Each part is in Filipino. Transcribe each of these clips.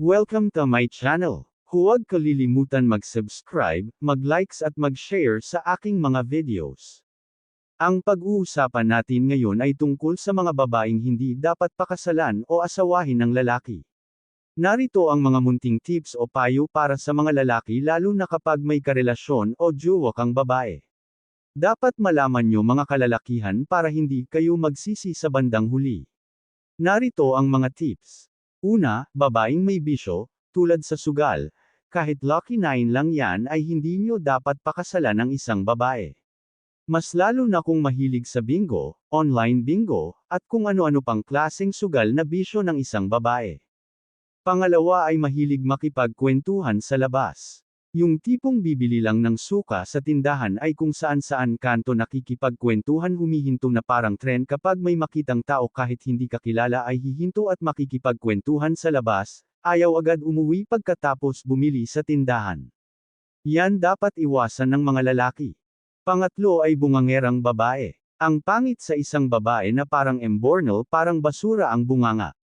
Welcome to my channel. Huwag kalilimutan mag-subscribe, mag-likes at mag-share sa aking mga videos. Ang pag-uusapan natin ngayon ay tungkol sa mga babaeng hindi dapat pakasalan o asawahin ng lalaki. Narito ang mga munting tips o payo para sa mga lalaki lalo na kapag may karelasyon o jowa kang babae. Dapat malaman nyo mga kalalakihan para hindi kayo magsisi sa bandang huli. Narito ang mga tips. Una, babaeng may bisyo, tulad sa sugal, kahit lucky 9 lang yan ay hindi nyo dapat pakasalan ng isang babae. Mas lalo na kung mahilig sa bingo, online bingo, at kung ano-ano pang klaseng sugal na bisyo ng isang babae. Pangalawa ay mahilig makipagkwentuhan sa labas. Yung tipong bibili lang ng suka sa tindahan ay kung saan-saan kanto nakikipagkwentuhan humihinto na parang tren kapag may makitang tao kahit hindi kakilala ay hihinto at makikipagkwentuhan sa labas, ayaw agad umuwi pagkatapos bumili sa tindahan. Yan dapat iwasan ng mga lalaki. Pangatlo ay bungangerang babae. Ang pangit sa isang babae na parang embornal parang basura ang bunganga.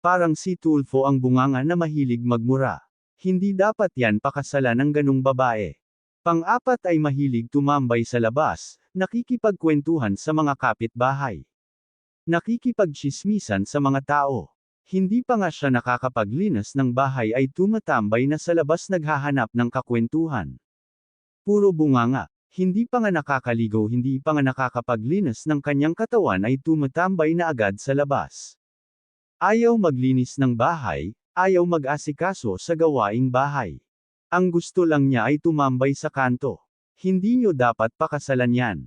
Parang si Tulfo ang bunganga na mahilig magmura. Hindi dapat yan pakasalan ng ganung babae. Pang-apat ay mahilig tumambay sa labas, nakikipagkwentuhan sa mga kapitbahay. Nakikipagchismisan sa mga tao. Hindi pa nga siya nakakapaglinas ng bahay ay tumatambay na sa labas naghahanap ng kakwentuhan. Puro bunganga. Hindi pa nga nakakaligaw hindi pa nga nakakapaglinas ng kanyang katawan ay tumatambay na agad sa labas. Ayaw maglinis ng bahay, ayaw mag-asikaso sa gawaing bahay. Ang gusto lang niya ay tumambay sa kanto. Hindi nyo dapat pakasalan yan.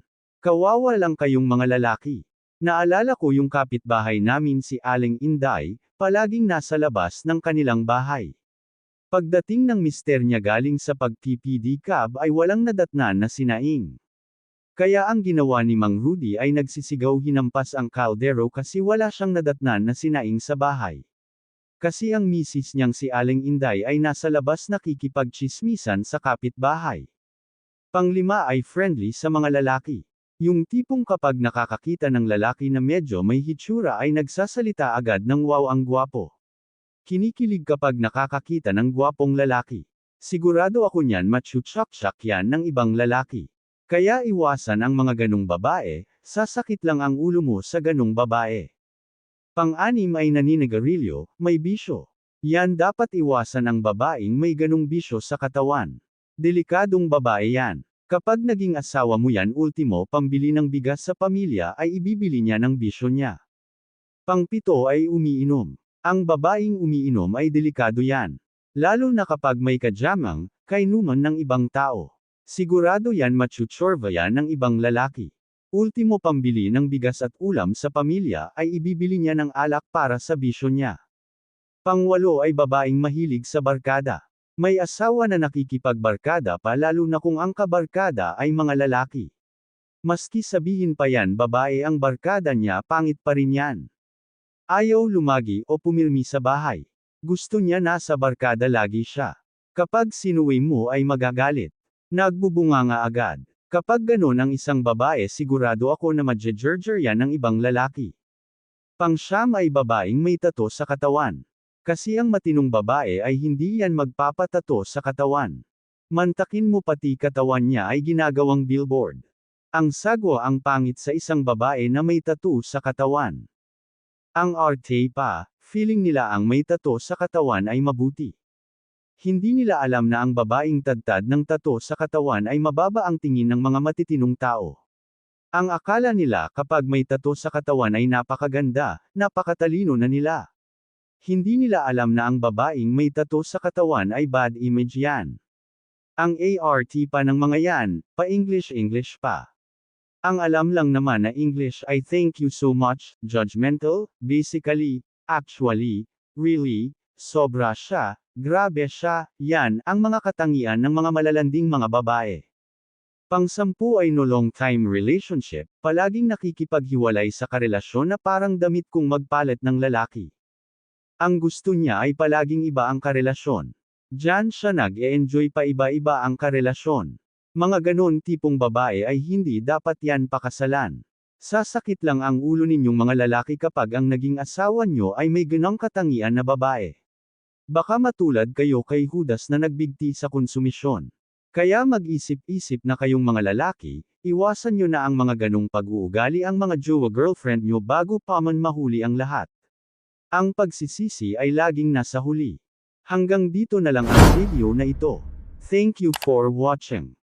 Kawawa lang kayong mga lalaki. Naalala ko yung kapitbahay namin si Aling Inday, palaging nasa labas ng kanilang bahay. Pagdating ng mister niya galing sa pag-PPD cab ay walang nadatnan na sinaing. Kaya ang ginawa ni Mang Rudy ay nagsisigaw hinampas ang kaldero kasi wala siyang nadatnan na sinaing sa bahay. Kasi ang misis niyang si Aling Inday ay nasa labas nakikipagchismisan sa kapitbahay. Panglima ay friendly sa mga lalaki. Yung tipong kapag nakakakita ng lalaki na medyo may hitsura ay nagsasalita agad ng wow ang gwapo. Kinikilig kapag nakakakita ng gwapong lalaki. Sigurado ako niyan matchutsak-sak yan ng ibang lalaki. Kaya iwasan ang mga ganong babae, sasakit lang ang ulo mo sa ganong babae. Pang-anim ay naninigarilyo, may bisyo. Yan dapat iwasan ang babaeng may ganong bisyo sa katawan. Delikadong babae yan. Kapag naging asawa mo yan ultimo pambili ng bigas sa pamilya ay ibibili niya ng bisyo niya. Pangpito ay umiinom. Ang babaeng umiinom ay delikado yan. Lalo na kapag may kadyamang, kainuman ng ibang tao. Sigurado yan matchutsorva yan ng ibang lalaki. Ultimo pambili ng bigas at ulam sa pamilya ay ibibili niya ng alak para sa bisyo niya. Pangwalo ay babaeng mahilig sa barkada. May asawa na nakikipagbarkada pa lalo na kung ang kabarkada ay mga lalaki. Maski sabihin pa yan babae ang barkada niya pangit pa rin yan. Ayaw lumagi o pumirmi sa bahay. Gusto niya nasa barkada lagi siya. Kapag sinuwi mo ay magagalit. Nagbubunga nga agad. Kapag ganon ang isang babae sigurado ako na madjejerjer yan ng ibang lalaki. Pangsyam ay babaeng may tato sa katawan. Kasi ang matinong babae ay hindi yan magpapatato sa katawan. Mantakin mo pati katawan niya ay ginagawang billboard. Ang sagwa ang pangit sa isang babae na may tattoo sa katawan. Ang arte pa, feeling nila ang may tattoo sa katawan ay mabuti. Hindi nila alam na ang babaeng tadtad ng tato sa katawan ay mababa ang tingin ng mga matitinong tao. Ang akala nila kapag may tato sa katawan ay napakaganda, napakatalino na nila. Hindi nila alam na ang babaeng may tato sa katawan ay bad image yan. Ang ART pa ng mga yan, pa-English-English pa. Ang alam lang naman na English ay thank you so much, judgmental, basically, actually, really, sobra siya, grabe siya, yan ang mga katangian ng mga malalanding mga babae. Pangsampu ay no long time relationship, palaging nakikipaghiwalay sa karelasyon na parang damit kung magpalit ng lalaki. Ang gusto niya ay palaging iba ang karelasyon. Diyan siya nag-e-enjoy pa iba-iba ang karelasyon. Mga ganon tipong babae ay hindi dapat yan pakasalan. Sasakit lang ang ulo ninyong mga lalaki kapag ang naging asawa nyo ay may ganong katangian na babae. Baka matulad kayo kay Judas na nagbigti sa konsumisyon. Kaya mag-isip-isip na kayong mga lalaki, iwasan nyo na ang mga ganong pag-uugali ang mga jowa girlfriend nyo bago pa man mahuli ang lahat. Ang pagsisisi ay laging nasa huli. Hanggang dito na lang ang video na ito. Thank you for watching.